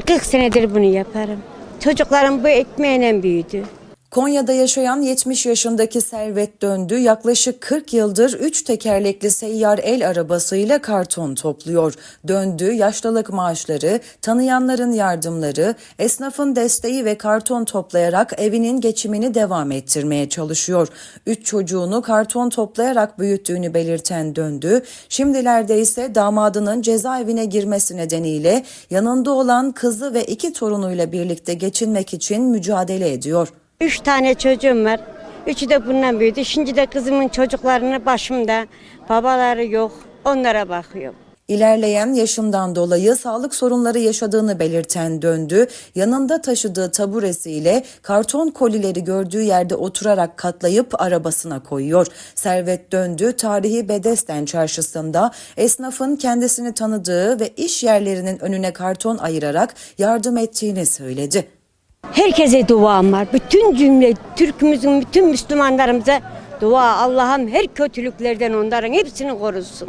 40 senedir bunu yaparım. Çocuklarım bu ekmeğiyle büyüdü. Konya'da yaşayan 70 yaşındaki Servet Döndü yaklaşık 40 yıldır 3 tekerlekli seyyar el arabasıyla karton topluyor. Döndü yaşlılık maaşları, tanıyanların yardımları, esnafın desteği ve karton toplayarak evinin geçimini devam ettirmeye çalışıyor. 3 çocuğunu karton toplayarak büyüttüğünü belirten Döndü, şimdilerde ise damadının cezaevine girmesi nedeniyle yanında olan kızı ve iki torunuyla birlikte geçinmek için mücadele ediyor. Üç tane çocuğum var. Üçü de bundan büyüdü. Şimdi de kızımın çocuklarını başımda. Babaları yok. Onlara bakıyorum. İlerleyen yaşından dolayı sağlık sorunları yaşadığını belirten döndü. Yanında taşıdığı taburesiyle karton kolileri gördüğü yerde oturarak katlayıp arabasına koyuyor. Servet döndü tarihi Bedesten çarşısında esnafın kendisini tanıdığı ve iş yerlerinin önüne karton ayırarak yardım ettiğini söyledi. Herkese duam var. Bütün cümle Türk'ümüzün bütün Müslümanlarımıza dua. Allah'ım her kötülüklerden onların hepsini korusun.